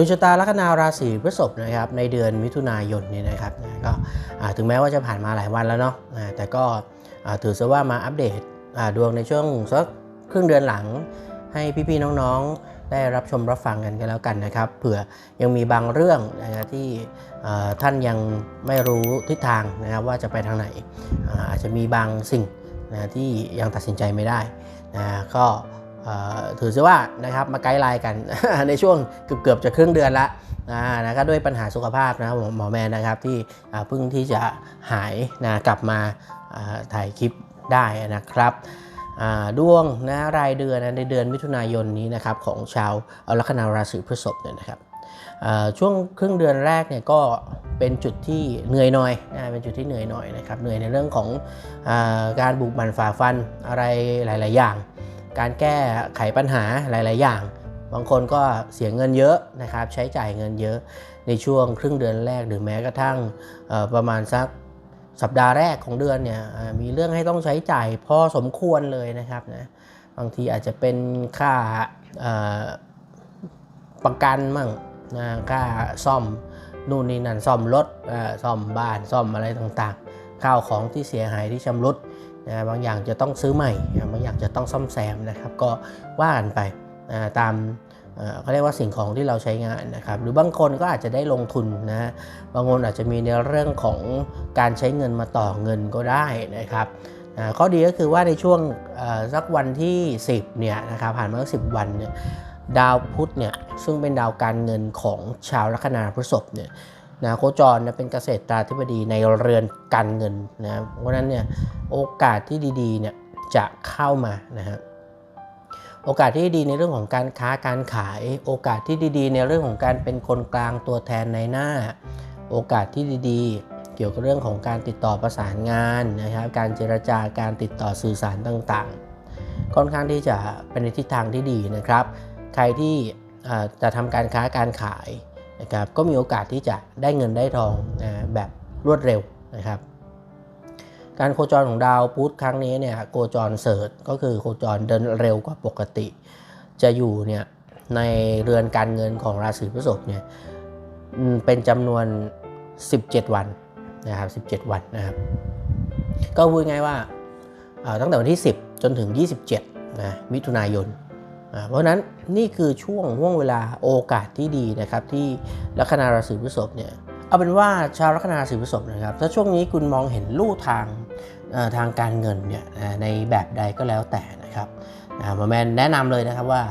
ดวงชะตาลัคนาราศีพฤษภนะครับในเดือนมิถุนายนนี้นะครับก็ถึงแม้ว่าจะผ่านมาหลายวันแล้วเนาะแต่ก็ถือซะว่ามาอัปเดตดวงในช่วงสักครึ่งเดือนหลังให้พี่ๆน้องๆ ได้รับชมรับฟังกันกันแล้วกันนะครับเผื่อยังมีบางเรื่องนะครที่ท่านยังไม่รู้ทิศทางนะครับว่าจะไปทางไหนอาจจะมีบางสิ่งนะที่ยังตัดสินใจไม่ได้นะก็ ถือซะว่านะครับมาไกด์ไลน์กันในช่วงเกือบๆจะครึ่งเดือนละนะก็ด้วยปัญหาสุขภาพนะครับหมอแมนนะครับที่เพิ่งที่จะหายนะกลับมาถ่ายคลิปได้นะครับดวงนะรายเดือนในเดือนมิถุนายนนี้นะครับของชาวลัคนาราศีพฤษภเนี่ยนะครับช่วงครึ่งเดือนแรกเนี่ยก็เป็นจุดที่เหนื่อยหน่อยนะเป็นจุดที่เหนื่อยหน่อยนะครับเหนื่อยในเรื่องของอการบุกบันฝ่าฟันอะไรหลาย ๆ อย่าง การแก้ไขปัญหาหลาย ๆ อย่าง บางคนก็เสียเงินเยอะนะครับ ใช้จ่ายเงินเยอะในช่วงครึ่งเดือนแรกหรือแม้กระทั่งประมาณสักสัปดาห์แรกของเดือนเนี่ยมีเรื่องให้ต้องใช้จ่ายพอสมควรเลยนะครับนะบางทีอาจจะเป็นค่าประกันมั่งนะค่าซ่อมนู่นนี่นั่นซ่อมรถซ่อมบ้านซ่อมอะไรต่างๆข้าวของที่เสียหายที่ชำรุด นะบางอย่างจะต้องซื้อใหม่บางอย่างจะต้องซ่อมแซมนะครับ ก็ว่ากันไปนะตามเขาเรียกว่าสิ่งของที่เราใช้งานนะครับหรือบางคนก็อาจจะได้ลงทุนนะบางคนอาจจะมีในเรื่องของการใช้เงินมาต่อเงินก็ได้นะครับข้อดีก็คือว่าในช่วงสักวันที่ 10เนี่ยนะครับผ่านมาสักสิวันเนี่ยดาวพุธเนี่ยซึ่งเป็นดาวการเงินของชาวลัคนาพฤษภเนี่ย นะโคจรเนี่ยเป็นเกษตราธิบดีในเรือนการเงินนะเพราะนั้นเนี่ยโอกาสที่ดีๆเนี่ยจะเข้ามานะครับโอกาสที่ดีในเรื่องของการค้าการขาย โอกาสที่ดีๆ ในเรื่องของการเป็นคนกลางตัวแทนในหน้า โอกาสที่ดีๆ เกี่ยวกับเรื่องของการติดต่อประสานงานนะครับการเจรจาการติดต่อสื่อสารต่างๆ ค่อนข้างที่จะเป็นในทิศทางที่ดีนะครับ ใครที่จะทำการค้าการขาย นะครับก็มีโอกาสที่จะได้เงินได้ทองนะแบบรวดเร็วนะครับการโคจรของดาวพุธครั้งนี้เนี่ยโคจรเสริร์ชก็คือโคจรเดินเร็วกว่าปกติ จะอยู่เนี่ยในเรือนการเงินของราศีพฤษภเนี่ยเป็นจำนวน 17 วันนะครับ17 วันนะครับก็พูดง่ายว่าตั้งแต่วันที่ 10 จนถึง 27นะมิถุนายน เพราะนั้นนี่คือช่วงห่วงเวลาโอกาสที่ดีนะครับที่ลัคนาราศีพฤษภเนี่ยเอาเป็นว่าชาวลัคนาราศีพฤษภนะครับถ้าช่วงนี้คุณมองเห็นลู่ทางทางการเงินเนี่ยในแบบใดก็แล้วแต่นะครับอ่าหมแมนแนะนำเลยนะครับว่า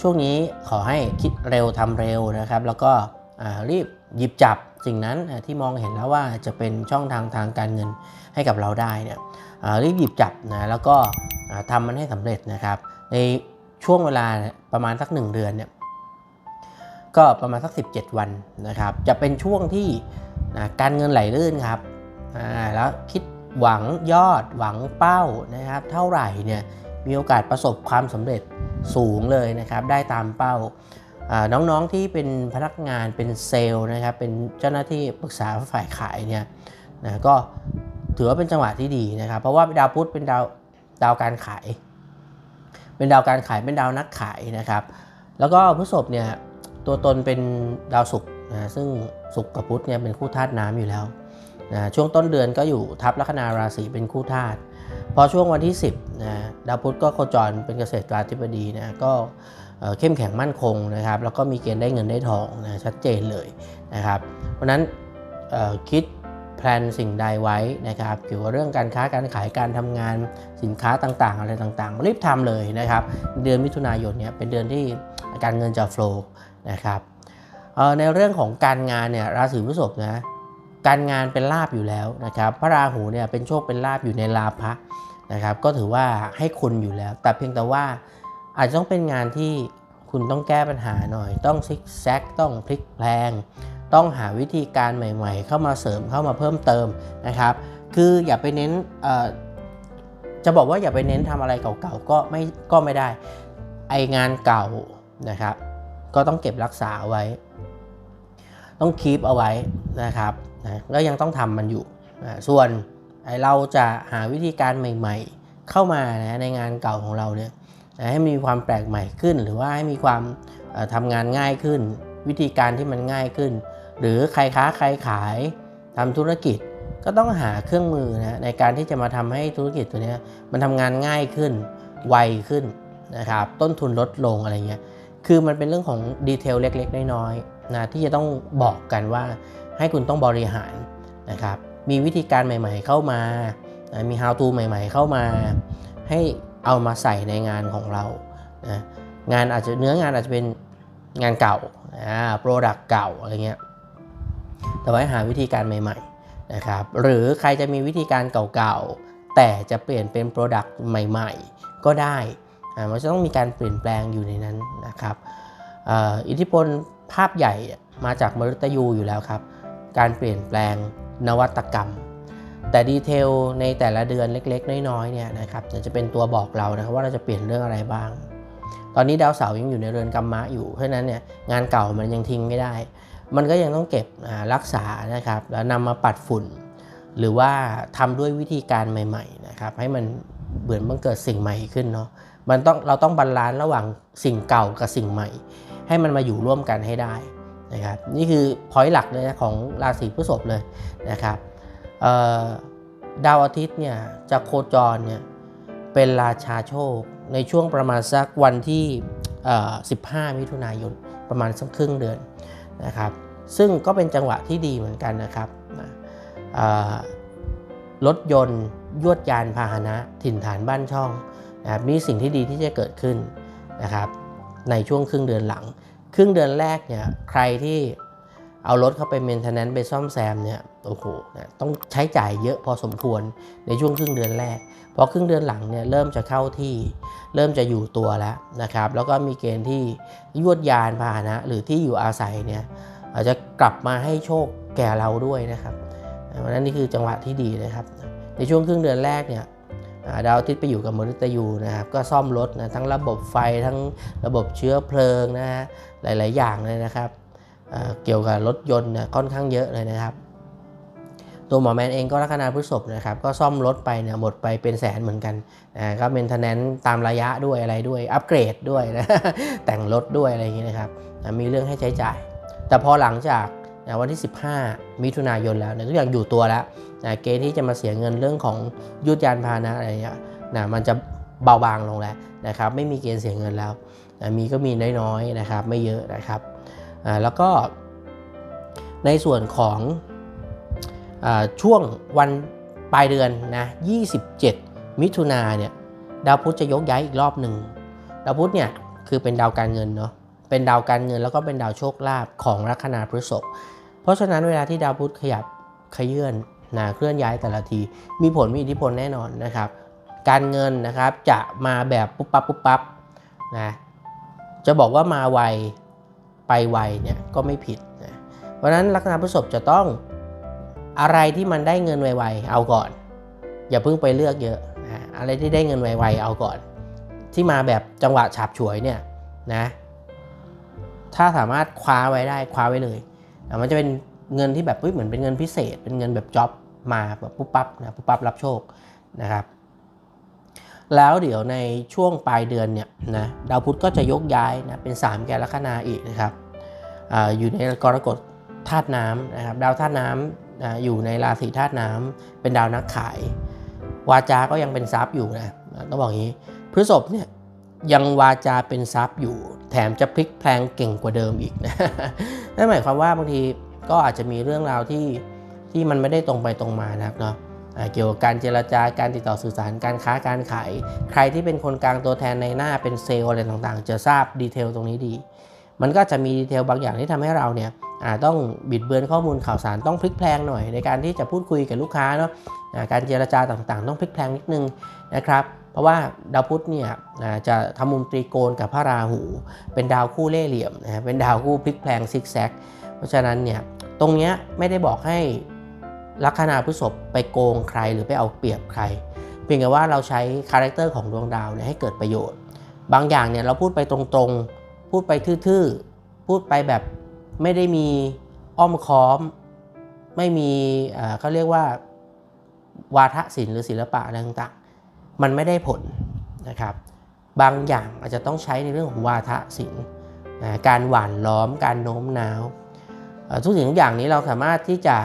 ช่วงนี้ขอให้คิดเร็วทำเร็วนะครับ แล้วก็รีบหยิบจับสิ่งนั้นที่มองเห็นแล้วว่าจะเป็นช่องทางทางการเงินให้กับเราได้เนี่ยรีบหยิบจับนะแล้วก็อ่าทำมันให้สำเร็จนะครับ ใน ช่วงเวลาประมาณสัก 1 เดือนเนี่ยก็ประมาณสัก 17 วันนะครับ จะเป็นช่วงที่นะการเงินไหลลื่นครับแล้วคิดหวังยอดหวังเป้านะครับ เท่าไหร่เนี่ยมีโอกาสประสบความสำเร็จสูงเลยนะครับ ได้ตามเป้าอ่าน้องๆที่เป็นพนักงานเป็นเซลล์นะครับ เป็นเจ้าหน้าที่ปรึกษาฝ่ายขายเนี่ยนะก็ถือว่าเป็นจังหวะที่ดีนะครับ เพราะว่าดาวพุธเป็นดาวดาวการขาย เป็นดาวการขายเป็นดาวนักขายนะครับ แล้วก็พฤษภเนี่ยตัวตนเป็นดาวศุกร์นะซึ่งศุกร์กับพุธเนี่ยเป็นคู่ธาตุน้ำอยู่แล้วนะช่วงต้นเดือนก็อยู่ทับลัคนาราศีเป็นคู่ธาตุพอช่วงวันที่ 10นะดาวพุธก็โคจรเป็นเกษตราธิบดีนะก็เเข้มแข็งมั่นคงนะครับ แล้วก็มีเกณฑ์ได้เงินได้ทองนะชัดเจนเลยนะครับ เพราะนั้นคิด แพลนสิ่งใดไว้นะครับเกี่ยวกับเรื่องการค้าการขายการทำงานสินค้าต่างๆ อะไรต่างๆ รีบทำเลยนะครับ เดือนมิถุนายนเนี่ยเป็นเดือนที่การเงินจะโฟล์นะครับในเรื่องของการงานเนี่ยราศีพฤษภนะการงานเป็นลาบอยู่แล้วนะครับ พระราหูเนี่ยเป็นโชคเป็นลาบอยู่ในลาภะนะครับ ก็ถือว่าให้คุณอยู่แล้ว แต่เพียงแต่ว่าอาจจะต้องเป็นงานที่คุณต้องแก้ปัญหาหน่อย ต้องซิกแซกต้องพลิกแพลง ต้องหาวิธีการใหม่ๆ เข้ามาเสริมเข้ามาเพิ่มเติมนะครับ คืออย่าไปเน้นจะบอกว่าอย่าไปเน้นทำอะไรเก่าๆก็ไม่ก็ไม่ได้ ไองานเก่านะครับ ก็ต้องเก็บรักษาเอาไว้ ต้องคีปเอาไว้นะครับนะแล้วยังต้องทำมันอยู่นะส่วนไอเราจะหาวิธีการใหม่ ๆ เข้ามานะในงานเก่าของเราเนี่ยนะให้มีความแปลกใหม่ขึ้น หรือว่าให้มีความเอ่อทำงานง่ายขึ้น วิธีการที่มันง่ายขึ้น หรือใครค้าใครขายทำธุรกิจก็ต้องหาเครื่องมือนะในการที่จะมาทำให้ธุรกิจตัวนี้มันทำงานง่ายขึ้นไวขึ้นนะครับต้นทุนลดลงอะไรเงี้ยคือมันเป็นเรื่องของดีเทลเล็ก ๆ น้อยๆนะที่จะต้องบอกกันว่าให้คุณต้องบริหารนะครับมีวิธีการใหม่ ๆ เข้ามานะมี how to ใหม่ ๆ เข้ามา ให้เอามาใส่ในงานของเรานะงานอาจจะเนื้องานอาจจะเป็นงานเก่าอ่าโปรดักต์เก่าอะไรเงี้ย แต่ว่าหาวิธีการใหม่ๆนะครับหรือใครจะมีวิธีการเก่าๆ แต่จะเปลี่ยนเป็นโปรดักต์ใหม่ๆ ก็ได้มันจะต้องมีการเปลี่ยนแปลงอยู่ในนั้นนะครับอิทธิพลภาพใหญ่มาจากมฤตยูอยู่แล้วครับ การเปลี่ยนแปลงนวัตกรรม แต่ดีเทลในแต่ละเดือนเล็กๆ น้อยๆเนี่ยนะครับจะเป็นตัวบอกเรานะครับว่าเราจะเปลี่ยนเรื่องอะไรบ้าง ตอนนี้ดาวเสาร์ยังอยู่ในเรือนกรรมะอยู่เพราะนั้นเนี่ยงานเก่ามันยังทิ้งไม่ได้ มันก็ยังต้องเก็บรักษานะครับ แล้วนำมาปัดฝุ่น หรือว่าทำด้วยวิธีการใหม่ๆนะครับให้มันเบือนบังเกิดสิ่งใหม่ขึ้นเนาะมันต้องเราต้องบาลานซ์ระหว่างสิ่งเก่ากับสิ่งใหม่ ให้มันมาอยู่ร่วมกันให้ได้นะครับนี่คือพอยต์หลักเลยนะของราศีพฤษภเลยนะครับดาวอาทิตย์เนี่ยจะโคจรเนี่ยเป็นราชาโชคในช่วงประมาณสักวันที่ 15 มิถุนายนประมาณสักครึ่งเดือน นะครับ ซึ่งก็เป็นจังหวะที่ดีเหมือนกันนะครับรถยนต์ยวดยานพาหนะถิ่นฐานบ้านช่องนะครับมีสิ่งที่ดีที่จะเกิดขึ้นนะครับ ในช่วงครึ่งเดือนหลัง ครึ่งเดือนแรกเนี่ยใครที่ เอารถเข้าไปเมนเทนแนนซ์ไปซ่อมแซมเนี่ยโอ้โหนะต้องใช้จ่ายเยอะพอสมควรในช่วงครึ่งเดือนแรก พอครึ่งเดือนหลังเนี่ยเริ่มจะเข้าที่ เริ่มจะอยู่ตัวแล้วนะครับ แล้วก็มีเกณฑ์ที่ยวดยานพาหนะ หรือที่อยู่อาศัยเนี่ยอาจจะกลับมาให้โชคแก่เราด้วยนะครับเพราะนั้นนี่คือจังหวะที่ดีนะครับ ในช่วงครึ่งเดือนแรกเนี่ยดาวอาทิตย์ไปอยู่กับมฤตยูนะครับก็ซ่อมรถนะทั้งระบบไฟทั้งระบบเชื้อเพลิงนะฮะหลาย ๆ อย่างเลยนะครับ เกี่ยวกับรถยนต์ค่อนข้างเยอะเลยนะครับ ตัวหมอแมนเองก็ลัคนาพฤษภนะครับ ก็ซ่อมรถไปเนี่ยหมดไปเป็นแสนเหมือนกันนะก็เป็นทนนนตามระยะด้วยอะไรด้วย อัปเกรดด้วยนะแต่งรถด้วยอะไรอย่างนี้นะครับมีเรื่องให้ใช้จ่าย แต่พอหลังจากวันที่ 15 มิถุนายนแล้วทุกอย่างอยู่ตัวแล้วนะเกณฑ์ที่จะมาเสียเงินเรื่องของยุดยานพาหนะอะไรเงี้ยนะมันจะเบาบางลงแล้วนะครับ ไม่มีเกณฑ์เสียเงินแล้วนะมีก็มีน้อยๆนะครับ ไม่เยอะนะครับ แล้วก็ในส่วนของอช่วงวันปลายเดือนนะ27 มิถุนาเนี่ยดาวพุธจะยกย้ายอีกรอบหนึ่งดาวพุธเนี่ยคือเป็นดาวการเงินเนาะเป็นดาวการเงินแล้วก็เป็นดาวโชคลาภของลัคนาพฤษภเพราะฉะนั้นเวลาที่ดาวพุธขยับขยื่นนะเคลื่อนย้ายแต่ละที มีผลมีอิทธิพลแน่นอนนะครับ การเงินนะครับจะมาแบบปุ๊บปั๊บปุ๊บปั๊บนะจะบอกว่ามาไว ไปไวเนี่ยก็ไม่ผิดนะเพราะนั้นลัคนาพฤษภจะต้องอะไรที่มันได้เงินไวๆเอาก่อน อย่าเพิ่งไปเลือกเยอะนะอะไรที่ได้เงินไวๆเอาก่อน ที่มาแบบจังหวะฉาบฉวยเนี่ยนะถ้าสามารถคว้าไว้ได้คว้าไว้เลยมันจะเป็นเงินที่แบบเหมือนเป็นเงินพิเศษ เป็นเงินแบบจ็อบมาแบบปุ๊บปั๊บนะปุ๊บปั๊บรับโชคนะครับแล้วเดี๋ยวในช่วงปลายเดือนเนี่ยนะดาวพุธก็จะยกย้ายนะเป็น 3 แกลัคนาอีกนะครับ อยู่ในกรกฎธาตุน้ำนะครับดาวธาตุน้ำอยู่ในราศีธาตุน้ำเป็นดาวนักขายวาจาก็ยังเป็นทรัพย์อยู่นะต้องบอกอย่างนี้พฤษภเนี่ยยังวาจาเป็นทรัพย์อยู่ แถมจะพลิกแพลงเก่งกว่าเดิมอีกนะนั่นหมายความว่าบางทีก็อาจจะมีเรื่องราวที่ที่มันไม่ได้ตรงไปตรงมานะครับเนาะเกี่ยวกับการเจรจาการติดต่อสื่อสารการค้าการขาย ใครที่เป็นคนกลางตัวแทนในหน้าเป็นเซลล์อะไรต่างๆ จะทราบดีเทลตรงนี้ดี มันก็จะมีดีเทลบางอย่างที่ทำให้เราเนี่ยต้องบิดเบือนข้อมูลข่าวสารต้องพลิกแพลงหน่อยในการที่จะพูดคุยกับลูกค้าเนาะการเจรจาต่างๆ ต้องพลิกแพลงนิดนึงนะครับเพราะว่าดาวพุธเนี่ยจะทำมุมตรีโกณกับพระราหู เป็นดาวคู่เล่เหลี่ยมนะเป็นดาวคู่พลิกแพลงซิกแซกเพราะฉะนั้นเนี่ยตรงนี้ไม่ได้บอกให้ลัคนาพฤษภไปโกงใครหรือไปเอาเปรียบใคร เพียงแต่ว่าเราใช้คาแรคเตอร์ของดวงดาวเนี่ยให้เกิดประโยชน์ บางอย่างเนี่ยเราพูดไปตรงๆ พูดไปทื่อๆ พูดไปแบบไม่ได้มีอ้อมค้อม ไม่มีเขาเรียกว่า วาทศิลป์หรือศิลปะอะไรต่างๆ มันไม่ได้ผลนะครับ บางอย่างอาจจะต้องใช้ในเรื่องของวาทศิลป์การหว่านล้อม การโน้มน้าว ทุกสิ่งทุกอย่างนี้เราสามารถที่จะ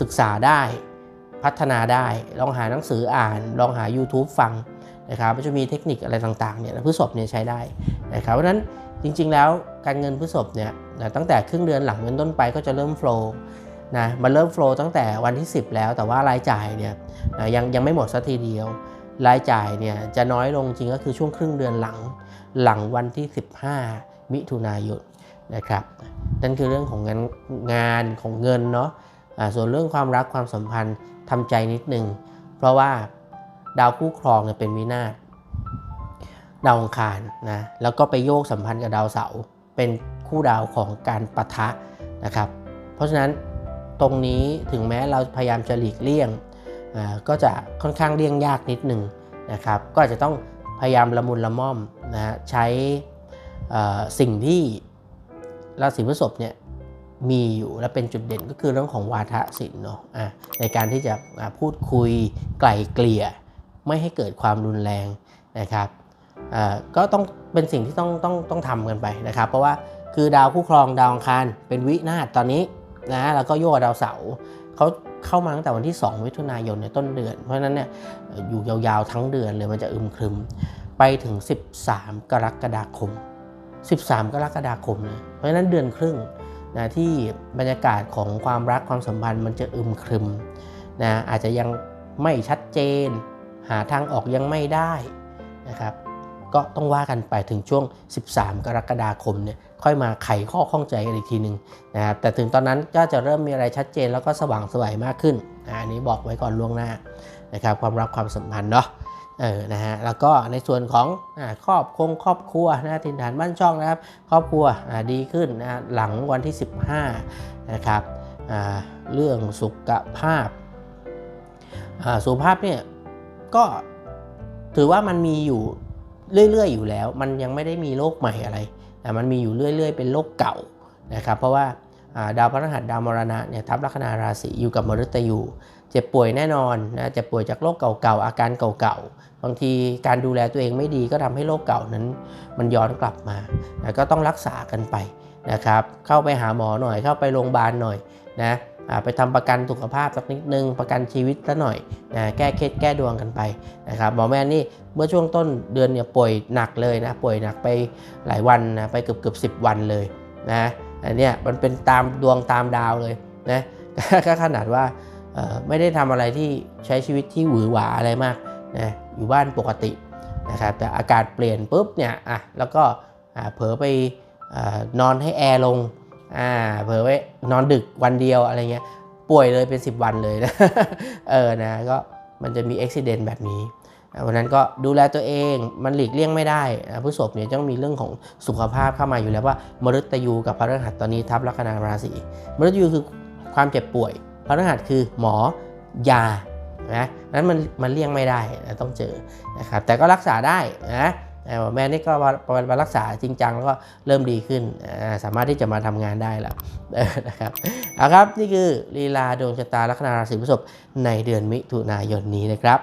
ศึกษาได้พัฒนาได้ ลองหาหนังสืออ่าน ลองหา YouTube ฟังนะครับมันจะมีเทคนิคอะไรต่างๆเนี่ยพฤษภเนี่ยใช้ได้นะครับเพราะฉะนั้น จริงๆแล้วการเงินพฤษภเนี่ยนะตั้งแต่ครึ่งเดือนหลังเป็นต้นไปก็จะเริ่มโฟล์นะมันเริ่มโฟล์ตั้งแต่วันที่ 10 แล้วแต่ว่ารายจ่ายเนี่ยนะยังยังไม่หมดสักทีเดียว รายจ่ายเนี่ยจะน้อยลงจริงก็คือช่วงครึ่งเดือนหลังหลังวันที่ 15 มิถุนายนนะครับนั่นคือเรื่องของงานงานของเงินเนาะอ่าส่วนเรื่องความรักความสัมพันธ์ทำใจนิดนึง เพราะว่าดาวคู่ครองเนี่ยเป็นวินาศ ดาวอังคารนะแล้วก็ไปโยกสัมพันธ์กับดาวเสาร์เป็นคู่ดาวของการปะทะนะครับ เพราะฉะนั้นตรงนี้ถึงแม้เราพยายามจะหลีกเลี่ยงก็จะค่อนข้างเลี่ยงยากนิดหนึ่งนะครับ ก็อาจจะต้องพยายามละมุนละม่อมนะฮะใช้สิ่งที่ราศีพฤษภเนี่ยมีอยู่และเป็นจุดเด่นก็คือเรื่องของวาทศิลป์เนาะะในการที่จะะพูดคุยไกล่เกลี่ย ไม่ให้เกิดความรุนแรงนะครับ ก็ต้องเป็นสิ่งที่ต้องต้องต้องทำกันไปนะครับ เพราะว่าคือดาวคู่ครองดาวอังคารเป็นวินาศตอนนี้นะแล้วก็โยกดาวเสาร์เขาเข้ามาตั้งแต่วันที่ 2 มิถุนายนในต้นเดือน เพราะฉะนั้นเนี่ยอยู่ยาวๆทั้งเดือนเลยมันจะอึมครึมไปถึง 13 กรกฎาคม 13 กรกฎาคมเลยเพราะฉะนั้นเดือนครึ่งนะที่บรรยากาศของความรักความสัมพันธ์มันจะอึมครึมนะอาจจะยังไม่ชัดเจน หาทางออกยังไม่ได้นะครับ ก็ต้องว่ากันไปถึงช่วง 13 กรกฎาคมเนี่ยค่อยมาไขข้อข้องใจกันอีกทีหนึ่งนะครับแต่ถึงตอนนั้นก็จะเริ่มมีอะไรชัดเจนแล้วก็สว่างสวยมากขึ้นอันนี้บอกไว้ก่อนล่วงหน้านะครับความรักความสัมพันธ์เนาะเออนะฮะแล้วก็ในส่วนของอครอบคงครอบครัวนะถิ่นฐานบ้านช่องนะครับ ครอบครัวดีขึ้นนะหลังวันที่ 15 นะครับเรื่องสุขภาพสุขภาพเนี่ยก็ถือว่ามันมีอยู่ เรื่อยๆอยู่แล้ว มันยังไม่ได้มีโรคใหม่อะไรแต่มันมีอยู่เรื่อย ๆ เป็นโรคเก่านะครับเพราะว่าดาวพฤหัสดาวมรณะเนี่ยทับลัคนาราศีอยู่กับมฤตยูเจ็บป่วยแน่นอนนะเจ็บป่วยจากโรคเก่าๆอาการเก่าๆบางทีการดูแลตัวเองไม่ดีก็ทำให้โรคเก่านั้น มันย้อนกลับมานะก็ต้องรักษากันไปนะครับ เข้าไปหาหมอหน่อยเข้าไปโรงพยาบาลหน่อยนะ ไปทำประกันสุขภาพสักนิดนึง ประกันชีวิตซะหน่อยนะแก้เคล็ดแก้ดวงกันไปนะครับหมอแม่นี่เมื่อช่วงต้นเดือนเนี่ยป่วยหนักเลยนะป่วยหนักไปหลายวันนะไปเกือบเกือบสิวันเลยนะอันเนี้ยมันเป็นตามดวงตามดาวเลยนะก็ขนาดว่าไม่ได้ทำอะไรที่ใช้ชีวิตที่หวือหวาอะไรมากนะอยู่บ้านปกตินะครับแต่อากาศเปลี่ยนปุ๊บเนี่ยอะแล้วก็เผลอไปอนอนให้แอร์ลง อ่าเผลอไว้นอนดึกวันเดียวอะไรเงี้ยป่วยเลยเป็น 10 วันเลยนะเออนะก็มันจะมีอุบิเหตุแบบนี้วันนั้นก็ดูแลตัวเองมันหลีกเลี่ยงไม่ได้นะผู้ศพเนี่ยต้องมีเรื่องของสุขภาพเข้ามาอยู่แล้วว่ามฤตยูกับพระฤหัสตอนนี้ทับลัคนาราศีมฤตยูคือความเจ็บป่วย พระฤหัสคือหมอยานะนั้นมันมันเลี่ยงไม่ได้นะต้องเจอนะครับแต่ก็รักษาได้นะ แต่หมอแม่นี่ก็มามารักษาจริงจังแล้วก็เริ่มดีขึ้น สามารถที่จะมาทำงานได้แล้วนะครับเอาครับนี่คือลีลาดวงชะตาลัคนาราศีพฤษภในเดือนมิถุนายนนี้นะครับ